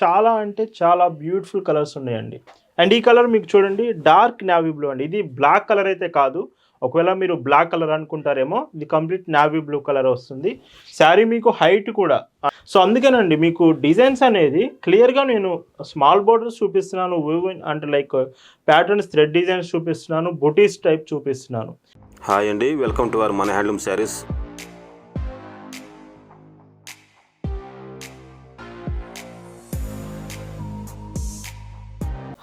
చాలా అంటే చాలా బ్యూటిఫుల్ కలర్స్ ఉన్నాయండి. అండ్ ఈ కలర్ మీకు చూడండి డార్క్ నావీ బ్లూ అండి. ఇది బ్లాక్ కలర్ అయితే కాదు. ఒకవేళ మీరు బ్లాక్ కలర్ అనుకుంటారేమో ఇది కంప్లీట్ నావీ బ్లూ కలర్ వస్తుంది. శారీ మీకు హైట్ కూడా. సో అందుకేనండి మీకు డిజైన్స్ అనేది క్లియర్గా నేను స్మాల్ బోర్డర్స్ చూపిస్తున్నాను అంటే లైక్ ప్యాటర్న్స్ థ్రెడ్ డిజైన్స్ చూపిస్తున్నాను బుటీస్ టైప్ చూపిస్తున్నాను. హాయ్ అండి వెల్కమ్ టు అవర్ మన హ్యాండ్లూమ్ శారీస్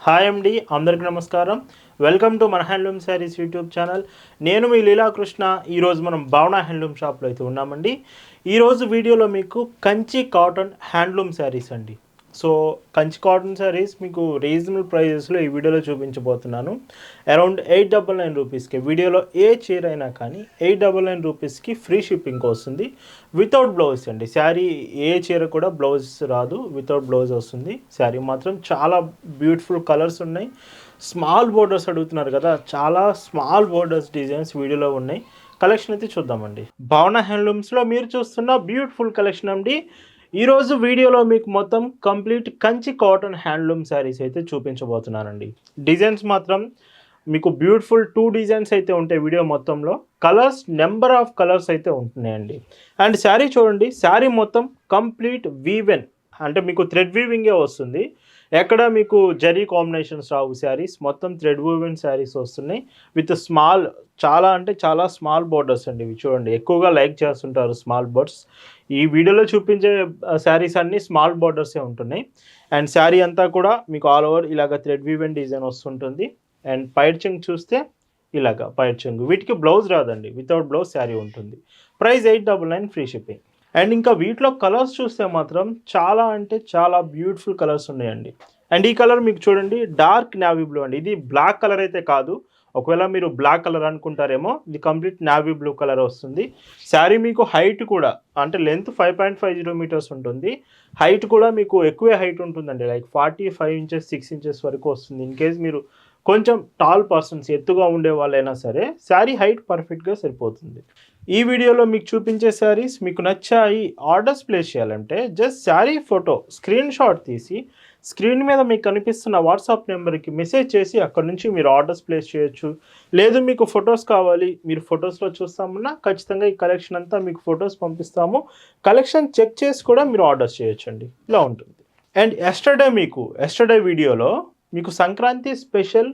హాయ్ అండి అందరికీ నమస్కారం. వెల్కమ్ టు మన హ్యాండ్లూమ్ శారీస్ యూట్యూబ్ ఛానల్. నేను మీ లీలాకృష్ణ ఈరోజు మనం భావన హ్యాండ్లూమ్ షాప్లో అయితే ఉన్నామండి. ఈరోజు వీడియోలో మీకు కంచి కాటన్ హ్యాండ్లూమ్ శారీస్ అండి. సో కంచి కాటన్ శారీస్ మీకు రీజనబుల్ ప్రైజెస్లో ఈ వీడియోలో చూపించబోతున్నాను. అరౌండ్ ఎయిట్ డబల్ నైన్ రూపీస్కి వీడియోలో ఏ చీర అయినా కానీ ఎయిట్ డబల్ నైన్ రూపీస్కి ఫ్రీ షిప్పింగ్ వస్తుంది. వితౌట్ బ్లౌజ్ అండి. శారీ ఏ చీర కూడా బ్లౌజ్ రాదు. వితౌట్ బ్లౌజ్ వస్తుంది. శారీ మాత్రం చాలా బ్యూటిఫుల్ కలర్స్ ఉన్నాయి. స్మాల్ బోర్డర్స్ అడుగుతున్నారు కదా చాలా స్మాల్ బోర్డర్స్ డిజైన్స్ వీడియోలో ఉన్నాయి. కలెక్షన్ అయితే చూద్దామండి. భావన హ్యాండ్లూమ్స్లో మీరు చూస్తున్న బ్యూటిఫుల్ కలెక్షన్ అండి. ఈరోజు వీడియోలో మీకు మొత్తం complete Kanchi cotton handloom sarees అయితే చూపించబోతున్నానండి. డిజైన్స్ మాత్రం మీకు బ్యూటిఫుల్ టూ డిజైన్స్ అయితే ఉంటాయి వీడియో మొత్తంలో. కలర్స్ నెంబర్ ఆఫ్ కలర్స్ అయితే ఉంటున్నాయండి. అండ్ శారీ చూడండి శారీ మొత్తం కంప్లీట్ వీవెన్ అంటే మీకు థ్రెడ్ వీవింగే వస్తుంది. ఎక్కడ మీకు జరీ కాంబినేషన్స్ రావు శారీస్? మొత్తం థ్రెడ్ వీవెన్ శారీస్ వస్తున్నాయి. విత్ స్మాల్ చాలా అంటే చాలా స్మాల్ బోర్డర్స్ అండి ఇవి చూడండి. ఎక్కువగా లైక్ చేస్తుంటారు స్మాల్ బోర్డ్స్. ఈ వీడియోలో చూపించే శారీస్ అన్నీ స్మాల్ బోర్డర్సే ఉంటున్నాయి. అండ్ శారీ అంతా కూడా మీకు ఆల్ ఓవర్ ఇలాగ థ్రెడ్ వీవెన్ డిజైన్ వస్తుంటుంది. అండ్ పైడ్ చూస్తే ఇలాగ పైడ్ వీటికి బ్లౌజ్ రాదండి. వితౌట్ బ్లౌజ్ శారీ ఉంటుంది. Price eight double nine free shipping. And ఇంకా వీటిలో కలర్స్ చూస్తే మాత్రం చాలా అంటే చాలా బ్యూటిఫుల్ కలర్స్ ఉన్నాయండి. అండ్ ఈ కలర్ మీకు చూడండి డార్క్ నావీ బ్లూ అండి. ఇది బ్లాక్ కలర్ అయితే కాదు. ఒకవేళ మీరు బ్లాక్ కలర్ అనుకుంటారేమో ఇది కంప్లీట్ నావీ బ్లూ కలర్ వస్తుంది. శారీ మీకు హైట్ కూడా అంటే length five point five zero metres ఉంటుంది. హైట్ కూడా మీకు ఎక్కువే హైట్ ఉంటుందండి. Like forty five inches six inches వరకు వస్తుంది. ఇన్ కేస్ మీరు కొంచెం టాల్ పర్సన్స్ ఎత్తుగా ఉండే వాళ్ళైనా సరే శారీ హైట్ పర్ఫెక్ట్గా సరిపోతుంది. ఈ వీడియోలో మీకు చూపించే శారీస్ మీకు నచ్చాయి ఆర్డర్స్ ప్లేస్ చేయాలంటే just sari photo screen shot తీసి స్క్రీన్ మీద మీకు కనిపిస్తున్న వాట్సాప్ నెంబర్కి మెసేజ్ చేసి అక్కడ నుంచి మీరు ఆర్డర్స్ ప్లేస్ చేయొచ్చు. లేదు మీకు ఫొటోస్ కావాలి మీరు ఫొటోస్లో చూస్తామన్నా ఖచ్చితంగా ఈ కలెక్షన్ అంతా మీకు ఫొటోస్ పంపిస్తాము. కలెక్షన్ చెక్ చేసి కూడా మీరు ఆర్డర్స్ చేయొచ్చండి. ఇలా ఉంటుంది. అండ్ ఎస్టర్డే మీకు ఎస్టర్డే వీడియోలో మీకు సంక్రాంతి స్పెషల్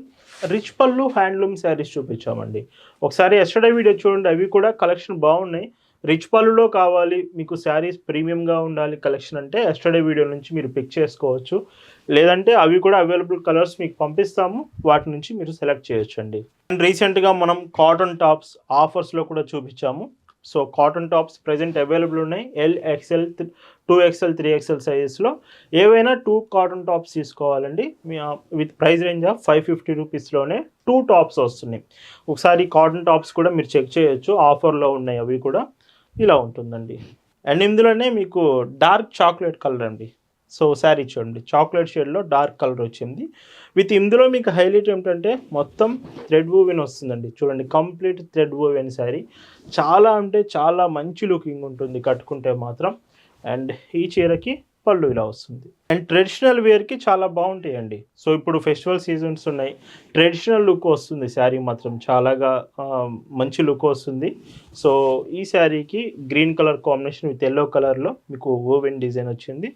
రిచ్ పళ్ళు హ్యాండ్లూమ్ శారీస్ చూపించామండి. ఒకసారి ఎస్టర్డే వీడియో చూడండి అవి కూడా కలెక్షన్ బాగున్నాయి. రిచ్ పళ్ళులో కావాలి మీకు శారీస్ ప్రీమియంగా ఉండాలి కలెక్షన్ అంటే ఎస్టర్డే వీడియో నుంచి మీరు పిక్ చేసుకోవచ్చు. లేదంటే అవి కూడా అవైలబుల్ కలర్స్ మీకు పంపిస్తాము వాటి నుంచి మీరు సెలెక్ట్ చేయొచ్చండి. అండ్ రీసెంట్గా మనం కాటన్ టాప్స్ ఆఫర్స్లో కూడా చూపించాము. So cotton tops present available ఉన్నాయి. L XL two XL three XL సైజెస్లో ఏవైనా టూ కాటన్ టాప్స్ తీసుకోవాలండి. మీ with price range of five fifty రూపీస్లోనే two tops వస్తున్నాయి. ఒకసారి కాటన్ టాప్స్ కూడా మీరు చెక్ చేయొచ్చు. ఆఫర్లో ఉన్నాయి అవి కూడా. ఇలా ఉంటుందండి. అండ్ ఇందులోనే మీకు డార్క్ చాక్లెట్ కలర్ అండి. సో శారీ చూడండి. చాక్లెట్ షేడ్లో డార్క్ కలర్ వచ్చింది. విత్ ఇందులో మీకు హైలైట్ ఏమిటంటే మొత్తం థ్రెడ్ ఓవెన్ వస్తుందండి. చూడండి కంప్లీట్ థ్రెడ్ ఓవెన్ శారీ చాలా అంటే చాలా మంచి లుకింగ్ ఉంటుంది కట్టుకుంటే మాత్రం. అండ్ ఈ చీరకి పళ్ళు ఇలా వస్తుంది. అండ్ ట్రెడిషనల్ వేర్కి చాలా బాగుంటాయండి. సో ఇప్పుడు ఫెస్టివల్ సీజన్స్ ఉన్నాయి. ట్రెడిషనల్ లుక్ వస్తుంది శారీ మాత్రం. చాలాగా మంచి లుక్ వస్తుంది. సో ఈ శారీకి green colour combination with yellow కలర్లో మీకు ఓవెన్ డిజైన్ వచ్చింది.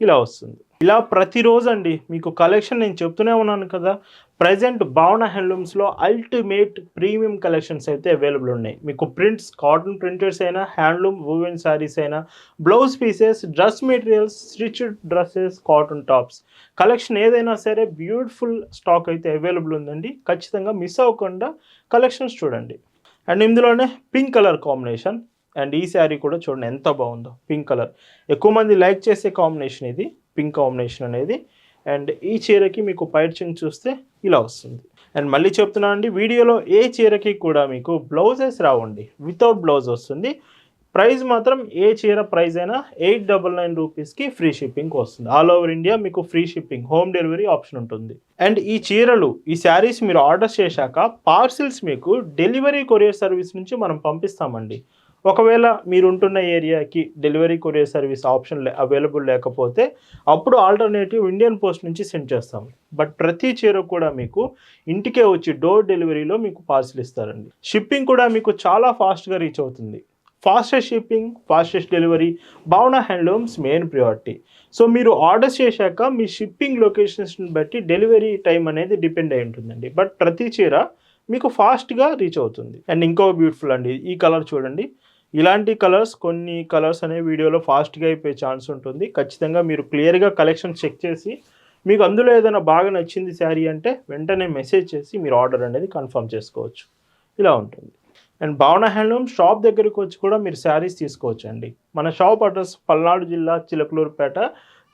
ఇలా వస్తుంది. ఇలా ప్రతిరోజు అండి మీకు కలెక్షన్ నేను చెప్తూనే ఉన్నాను కదా ప్రజెంట్ భావన హ్యాండ్లూమ్స్లో అల్టిమేట్ ప్రీమియం కలెక్షన్స్ అయితే అవైలబుల్ ఉన్నాయి. మీకు ప్రింట్స్ కాటన్ ప్రింటర్స్ అయినా హ్యాండ్లూమ్ వూవెన్ శారీస్ అయినా blouse pieces dress materials stitched dresses cotton tops. Collection ఏదైనా సరే బ్యూటిఫుల్ స్టాక్ అయితే అవైలబుల్ ఉందండి. ఖచ్చితంగా మిస్ అవ్వకుండా కలెక్షన్స్ చూడండి. అండ్ ఇందులోనే పింక్ కలర్ కాంబినేషన్. అండ్ ఈ శారీ కూడా చూడండి ఎంత బాగుందో పింక్ కలర్. ఎక్కువ మంది లైక్ చేసే కాంబినేషన్ ఇది పింక్ కాంబినేషన్ అనేది. అండ్ ఈ చీరకి మీకు పైర్చింగ్ చూస్తే ఇలా వస్తుంది. అండ్ మళ్ళీ చెప్తున్నాను అండి వీడియోలో ఏ చీరకి కూడా మీకు బ్లౌజెస్ రావండి. వితౌట్ బ్లౌజ్ వస్తుంది. ప్రైస్ మాత్రం ఏ చీర ప్రైస్ అయినా ఎయిట్ డబల్ నైన్ రూపీస్కి ఫ్రీ షిప్పింగ్ వస్తుంది. ఆల్ ఓవర్ ఇండియా మీకు free shipping home delivery option ఉంటుంది. అండ్ ఈ చీరలు ఈ శారీస్ మీరు ఆర్డర్ చేశాక పార్సిల్స్ మీకు డెలివరీ కొరియర్ సర్వీస్ నుంచి మనం పంపిస్తామండి. ఒకవేళ మీరు ఉంటున్న ఏరియాకి delivery courier service option available లేకపోతే అప్పుడు ఆల్టర్నేటివ్ ఇండియన్ పోస్ట్ నుంచి సెండ్ చేస్తాం. బట్ ప్రతి చీర కూడా మీకు ఇంటికే వచ్చి డోర్ డెలివరీలో మీకు పార్సిల్ ఇస్తారండి. షిప్పింగ్ కూడా మీకు చాలా ఫాస్ట్గా రీచ్ అవుతుంది. Fastest shipping fastest delivery Bhavana handlooms main priority. So మీరు ఆర్డర్ చేశాక మీ షిప్పింగ్ లొకేషన్స్ని బట్టి డెలివరీ టైం అనేది డిపెండ్ అయి ఉంటుందండి. బట్ ప్రతి చీర మీకు ఫాస్ట్గా రీచ్ అవుతుంది. అండ్ ఇంకో బ్యూటిఫుల్ అండి ఈ కలర్ చూడండి. ఇలాంటి కలర్స్ కొన్ని కలర్స్ అనే వీడియోలో ఫాస్ట్గా అయిపోయే ఛాన్స్ ఉంటుంది. ఖచ్చితంగా మీరు క్లియర్గా కలెక్షన్ చెక్ చేసి మీకు అందులో ఏదైనా బాగా నచ్చింది శారీ అంటే వెంటనే మెసేజ్ చేసి మీరు ఆర్డర్ అనేది కన్ఫర్మ్ చేసుకోవచ్చు. ఇలా ఉంటుంది. అండ్ భావన హ్యాండ్లూమ్ షాప్ దగ్గరికి వచ్చి కూడా మీరు శారీస్ తీసుకోవచ్చు అండి మన షాప్ అడ్రస్ పల్నాడు జిల్లా చిలకలూరుపేట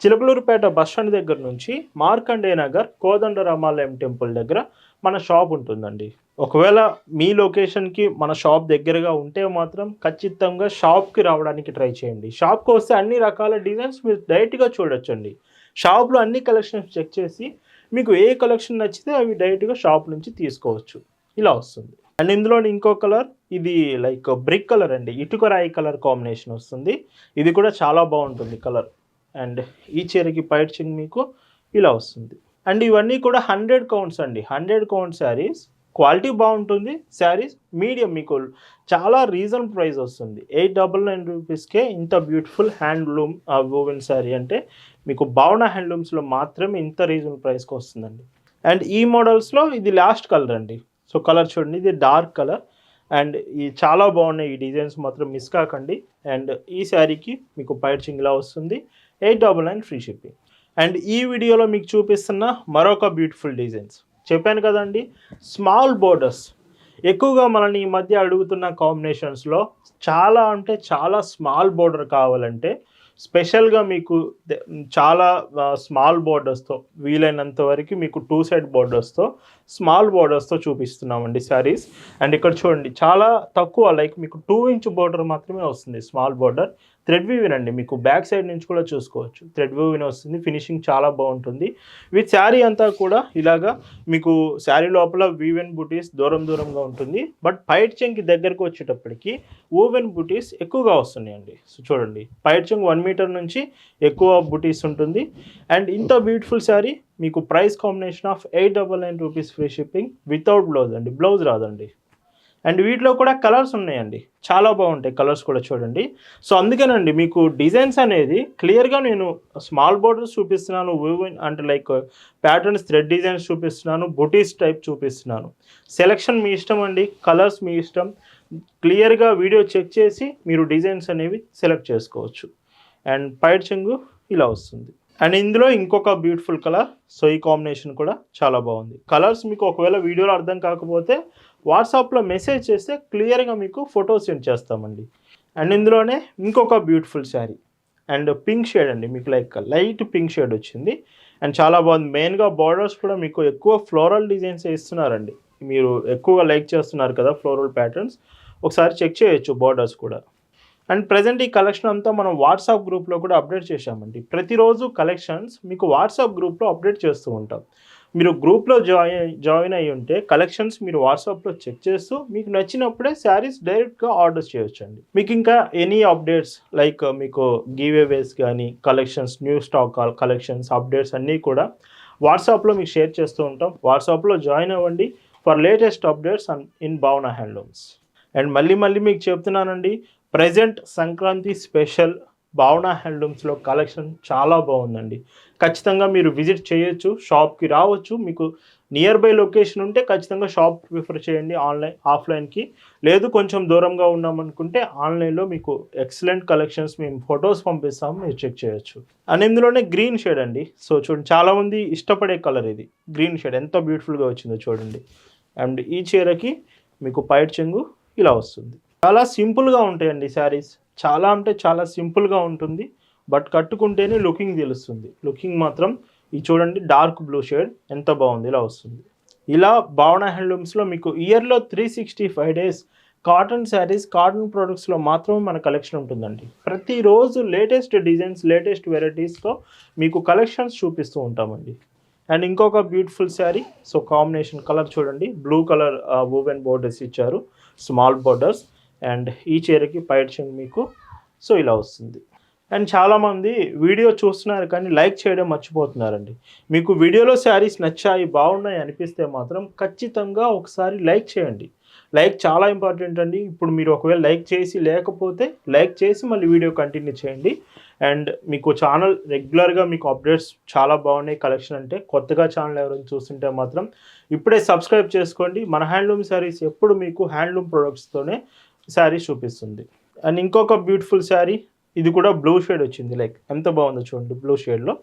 చిలకలూరుపేట బస్ స్టాండ్ దగ్గర నుంచి మార్కండే నగర్ కోదండ రామాలయం టెంపుల్ దగ్గర మన షాప్ ఉంటుందండి. ఒకవేళ మీ లొకేషన్కి మన షాప్ దగ్గరగా ఉంటే మాత్రం ఖచ్చితంగా షాప్కి రావడానికి ట్రై చేయండి. షాప్కి వస్తే అన్ని రకాల డిజైన్స్ మీరు డైరెక్ట్గా చూడొచ్చండి. షాప్లో అన్ని కలెక్షన్స్ చెక్ చేసి మీకు ఏ కలెక్షన్ నచ్చితే అవి డైరెక్ట్గా షాప్ నుంచి తీసుకోవచ్చు. ఇలా వస్తుంది. అండ్ ఇందులో ఇంకో కలర్ ఇది లైక్ బ్రిక్ కలర్ అండి. ఇటుక రాయి కలర్ కాంబినేషన్ వస్తుంది. ఇది కూడా చాలా బాగుంటుంది కలర్. అండ్ ఈ చీరకి పైచింగ్ మీకు ఇలా వస్తుంది. అండ్ ఇవన్నీ కూడా హండ్రెడ్ కౌంట్స్ అండి. Hundred count sarees. క్వాలిటీ బాగుంటుంది. శారీస్ మీడియం మీకు చాలా రీజన్ ప్రైస్ వస్తుంది. ఎయిట్ డబల్ నైన్ రూపీస్కే ఇంత బ్యూటిఫుల్ హ్యాండ్లూమ్ వూవెన్ శారీ అంటే మీకు భావన హ్యాండ్లూమ్స్లో మాత్రమే ఇంత రీజన్ ప్రైస్కి వస్తుందండి. అండ్ ఈ మోడల్స్లో ఇది లాస్ట్ కలర్ అండి. సో కలర్ చూడండి. ఇది డార్క్ కలర్. అండ్ ఈ చాలా బాగున్నాయి. ఈ డిజైన్స్ మాత్రం మిస్ కాకండి. అండ్ ఈ శారీకి మీకు పైర్చింగ్ ఇలా వస్తుంది. Eight double nine free shipping and ఈ వీడియోలో మీకు చూపిస్తున్న మరొక బ్యూటిఫుల్ డిజైన్స్ చెప్పాను కదండి స్మాల్ బోర్డర్స్ ఎక్కువగా మనల్ని ఈ మధ్య అడుగుతున్న కాంబినేషన్స్లో చాలా అంటే చాలా స్మాల్ బోర్డర్ కావాలంటే స్పెషల్గా మీకు చాలా స్మాల్ బోర్డర్స్తో వీలైనంత వరకు మీకు టూ సైడ్ బోర్డర్స్తో స్మాల్ బోర్డర్స్తో చూపిస్తున్నామండి శారీస్ అండ్ ఇక్కడ చూడండి చాలా తక్కువ లైక్ మీకు టూ ఇంచ్ బోర్డర్ మాత్రమే వస్తుంది స్మాల్ బోర్డర్ థ్రెడ్ వీవిన్ అండి మీకు బ్యాక్ సైడ్ నుంచి కూడా చూసుకోవచ్చు. థ్రెడ్ వీవిన్ వస్తుంది. ఫినిషింగ్ చాలా బాగుంటుంది. విత్ శారీ అంతా కూడా ఇలాగా మీకు శారీ లోపల వీవెన్ బుటీస్ దూరం దూరంగా ఉంటుంది. బట్ పైట్ చెంగ్కి దగ్గరకు వచ్చేటప్పటికి ఓవెన్ బుటీస్ ఎక్కువగా వస్తున్నాయండి. సో చూడండి. పైట్ చెంగ్ వన్ మీటర్ నుంచి ఎక్కువ బుటీస్ ఉంటుంది. అండ్ ఇంత బ్యూటిఫుల్ శారీ మీకు price combination of eight double nine rupees free shipping without blouse అండి. బ్లౌజ్ రాదండి. అండ్ వీటిలో కూడా కలర్స్ ఉన్నాయండి. చాలా బాగుంటాయి కలర్స్ కూడా చూడండి. సో అందుకేనండి మీకు డిజైన్స్ అనేది క్లియర్గా నేను స్మాల్ బోర్డర్స్ చూపిస్తున్నాను వివిన్ అంటే లైక్ ప్యాటర్న్స్ థ్రెడ్ డిజైన్స్ చూపిస్తున్నాను బుటీస్ టైప్ చూపిస్తున్నాను. సెలెక్షన్ మీ ఇష్టం అండి కలర్స్ మీ ఇష్టం. క్లియర్గా వీడియో చెక్ చేసి మీరు డిజైన్స్ అనేవి సెలెక్ట్ చేసుకోవచ్చు. అండ్ పైడ్ చెంగు ఇలా వస్తుంది. అండ్ ఇందులో ఇంకొక బ్యూటిఫుల్ కలర్ సో ఈ కాంబినేషన్ కూడా చాలా బాగుంది. కలర్స్ మీకు ఒకవేళ వీడియోలో అర్థం కాకపోతే వాట్సాప్లో మెసేజ్ చేస్తే క్లియర్గా మీకు ఫోటో సెండ్ చేస్తామండి. అండ్ ఇందులోనే ఇంకొక beautiful saree. And pink shade అండి మీకు లైక్ లైట్ పింక్ షేడ్ వచ్చింది. అండ్ చాలా బాగుంది. మెయిన్గా బార్డర్స్ కూడా మీకు ఎక్కువ ఫ్లోరల్ డిజైన్స్ ఇస్తున్నారండి. మీరు ఎక్కువగా లైక్ చేస్తున్నారు కదా ఫ్లోరల్ ప్యాటర్న్స్. ఒకసారి చెక్ చేయొచ్చు బార్డర్స్ కూడా. అండ్ ప్రజెంట్ ఈ కలెక్షన్ అంతా మనం వాట్సాప్ గ్రూప్లో కూడా అప్డేట్ చేశామండి. ప్రతిరోజు కలెక్షన్స్ మీకు వాట్సాప్ గ్రూప్లో అప్డేట్ చేస్తూ ఉంటాం. మీరు గ్రూప్లో జాయిన్ జాయిన్ అయ్యి ఉంటే కలెక్షన్స్ మీరు వాట్సాప్లో చెక్ చేస్తూ మీకు నచ్చినప్పుడే శారీస్ డైరెక్ట్గా ఆర్డర్ చేయొచ్చండి. మీకు ఇంకా ఎనీ అప్డేట్స్ లైక్ మీకు గివ్ కానీ collections new stock collections updates అన్నీ కూడా వాట్సాప్లో మీకు షేర్ చేస్తూ ఉంటాం. వాట్సాప్లో జాయిన్ అవ్వండి for latest updates in Bhavana handlooms and మళ్ళీ మళ్ళీ మీకు చెప్తున్నానండి ప్రజెంట్ సంక్రాంతి స్పెషల్ భావన హ్యాండ్లూమ్స్లో కలెక్షన్ చాలా బాగుందండి. ఖచ్చితంగా మీరు విజిట్ చేయొచ్చు షాప్కి రావచ్చు. మీకు నియర్ బై లొకేషన్ ఉంటే ఖచ్చితంగా షాప్ ప్రిఫర్ చేయండి ఆన్లైన్ ఆఫ్లైన్కి. లేదు కొంచెం దూరంగా ఉన్నామనుకుంటే ఆన్లైన్లో మీకు ఎక్సలెంట్ కలెక్షన్స్ మేము ఫొటోస్ పంపిస్తాము మీరు చెక్ చేయొచ్చు. అండ్ ఇందులోనే గ్రీన్ షేడ్ అండి. సో చూడండి చాలామంది ఇష్టపడే కలర్ ఇది. గ్రీన్ షేడ్ ఎంత బ్యూటిఫుల్గా వచ్చిందో చూడండి. అండ్ ఈ చీరకి మీకు పైట్ చెంగు ఇలా వస్తుంది. చాలా సింపుల్గా ఉంటాయండి శారీస్. చాలా అంటే చాలా సింపుల్గా ఉంటుంది. బట్ కట్టుకుంటేనే లుకింగ్ తెలుస్తుంది. లుకింగ్ మాత్రం ఈ చూడండి డార్క్ బ్లూ షేడ్ ఎంత బాగుంది ఇలా వస్తుంది. ఇలా భావన హ్యాండ్లూమ్స్లో మీకు ఇయర్లో three sixty five days cotton sarees cotton ప్రొడక్ట్స్లో మాత్రమే మన కలెక్షన్ ఉంటుందండి. ప్రతిరోజు లేటెస్ట్ డిజైన్స్ లేటెస్ట్ వెరైటీస్తో మీకు కలెక్షన్స్ చూపిస్తూ ఉంటామండి. అండ్ ఇంకొక beautiful saree so combination colour చూడండి. బ్లూ కలర్ వూవెన్ బోర్డర్స్ ఇచ్చారు. స్మాల్ బోర్డర్స్ అండ్ ఈ చీరకి పైడ్చింగ్ మీకు. సో ఇలా వస్తుంది. అండ్ చాలామంది వీడియో చూస్తున్నారు కానీ లైక్ చేయడం మర్చిపోతున్నారండి. మీకు వీడియోలో శారీస్ నచ్చాయి బాగున్నాయి అనిపిస్తే మాత్రం ఖచ్చితంగా ఒకసారి లైక్ చేయండి. లైక్ చాలా ఇంపార్టెంట్ అండి. ఇప్పుడు మీరు ఒకవేళ లైక్ చేసి లేకపోతే లైక్ చేసి మళ్ళీ వీడియో కంటిన్యూ చేయండి. అండ్ మీకు ఛానల్ రెగ్యులర్గా మీకు అప్డేట్స్ చాలా బాగున్నాయి. కలెక్షన్ అంటే కొత్తగా ఛానల్ ఎవరైనా చూస్తుంటే మాత్రం ఇప్పుడే సబ్స్క్రైబ్ చేసుకోండి. మన హ్యాండ్లూమ్ శారీస్ ఎప్పుడు మీకు హ్యాండ్లూమ్ ప్రొడక్ట్స్తోనే శారీ చూపిస్తుంది. అండ్ ఇంకొక బ్యూటిఫుల్ శారీ ఇది కూడా బ్లూ షేడ్ వచ్చింది. లైక్ ఎంత బాగుందో చూడండి బ్లూ షేడ్లో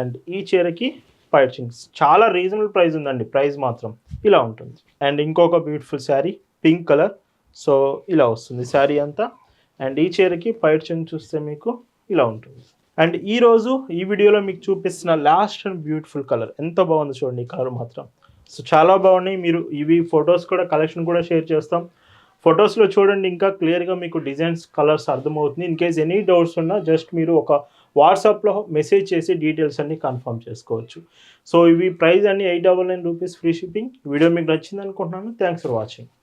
అండ్ ఈ చీరకి పైచింగ్స్ చాలా రీజనబుల్ ప్రైస్ ఉందండి ప్రైస్ మాత్రం. ఇలా ఉంటుంది. అండ్ ఇంకొక beautiful saree pink colour so ఇలా వస్తుంది శారీ అంతా. అండ్ ఈ చీరకి పైచింగ్ చూస్తే మీకు ఇలా ఉంటుంది. అండ్ ఈరోజు ఈ వీడియోలో మీకు చూపిస్తున్న లాస్ట్ అండ్ బ్యూటిఫుల్ కలర్ ఎంత బాగుంది చూడండి ఈ కలర్ మాత్రం. సో చాలా బాగున్నాయి. మీరు ఇవి ఫొటోస్ కూడా కలెక్షన్ కూడా షేర్ చేస్తాం. ఫొటోస్లో చూడండి ఇంకా క్లియర్గా మీకు డిజైన్స్ కలర్స్ అర్థమవుతుంది. ఇన్ కేస్ ఎనీ డౌట్స్ ఉన్నా జస్ట్ మీరు ఒక వాట్సాప్లో మెసేజ్ చేసి డీటెయిల్స్ అన్ని కన్ఫర్మ్ చేసుకోవచ్చు. సో ఇవి ప్రైస్ అన్ని eight double nine rupees free shipping. Video మీకు నచ్చింది అనుకుంటున్నాను థ్యాంక్స్ ఫర్ వాచింగ్.